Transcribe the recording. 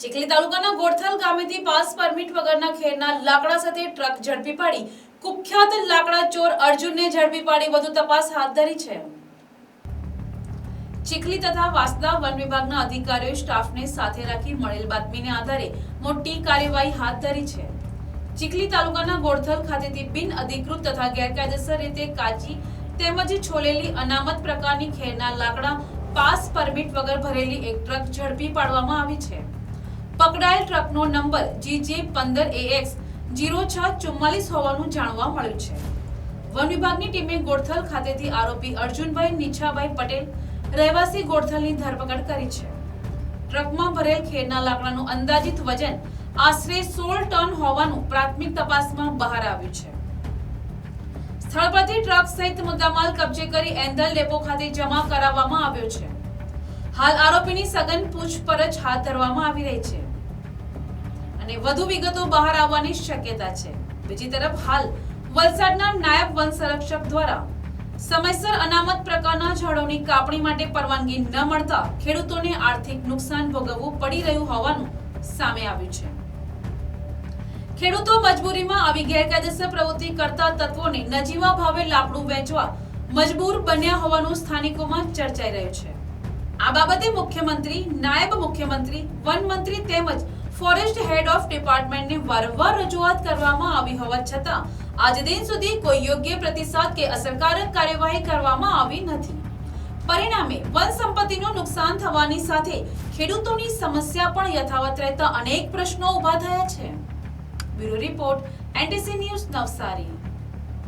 ચીખલી તાલુકાના ગોરથલ ગામેથી pass permit વગરના ખેરના લાકડા સાથે ટ્રક ઝડપી પાડી કુખ્યાત લાકડા ચોર અર્જુનને ઝડપી પાડી વધુ તપાસ હાથ ધરી છે. ચીખલી તથા વાસદા વન વિભાગના અધિકારીઓ સ્ટાફને સાથે રાખી મળેલ બાતમીને આધારે મોટી કાર્યવાહી હાથ ધરી છે. ચીખલી તાલુકાના ગોરથલ ખાતેથી બિન અધિકૃત તથા ગેરકાયદેસર રીતે કાચી તેમજ છોલેલી અનામત પ્રકારની ખેરના લાકડા પાસ પરમિટ વગર ભરેલી એક ટ્રક ઝડપી પાડવામાં આવી છે. પકડાયેલ ટ્રકનો નંબર જીજે પંદર એએક્સ જીરો છ ચુમ્માલીસ હોવાનું જાણવા મળ્યું છે. વન વિભાગની ટીમે ગોળથલ ખાતેથી આરોપી અર્જુનભાઈ નીછાભાઈ પટેલ રહેવાસી ગોળથલની ધરપકડ કરી છે. ટ્રકમાં ભરેલ ખેરના લાકડાનું અંદાજિત વજન આશરે સોળ ટન હોવાનું પ્રાથમિક તપાસમાં બહાર આવ્યું છે. સ્થળ પરથી ટ્રક સહિત મુદ્દામાલ કબજે કરી એન્ધલ ડેપો ખાતે જમા કરાવવામાં આવ્યો છે. હાલ આરોપીની સઘન પૂછપરછ હાથ ધરવામાં આવી રહી છે. અને વધુ વિગતો બહાર આવવાની શક્યતા છે. બીજી તરફ હાલ વલસાડના નાયબ વન સંરક્ષક દ્વારા સમયસર અનામત પ્રકારના ઝાડોની કાપણી માટે પરવાનગી ન મળતા ખેડૂતોને આર્થિક નુકસાન ભોગવવું પડી રહ્યું હોવાનું સામે આવ્યું છે. ખેડૂતો મજબૂરીમાં આવી ગેરકાયદેસર પ્રવૃત્તિ કરતા તત્વોને નજીવા ભાવે લાકડું વેચવા મજબૂર બન્યા હોવાનું સ્થાનિકોમાં ચર્ચાઈ રહ્યું છે. આ બાબતે મુખ્યમંત્રી, નાયબ મુખ્યમંત્રી, વન મંત્રી તેમજ ફોરેસ્ટ હેડ ઓફ ડિપાર્ટમેન્ટને વારંવાર રજૂઆત કરવામાં આવી હોવા છતાં, આજ દિન સુધી કોઈ યોગ્ય પ્રતિસાદ કે અસરકારક કાર્યવાહી કરવામાં આવી નથી. પરિણામે, વન સંપત્તિનું નુકસાન થવાની સાથે ખેડૂતોની સમસ્યા પણ યથાવત રહેતા અનેક પ્રશ્નો ઊભા થયા છે. Bureau report NTC news Navsari.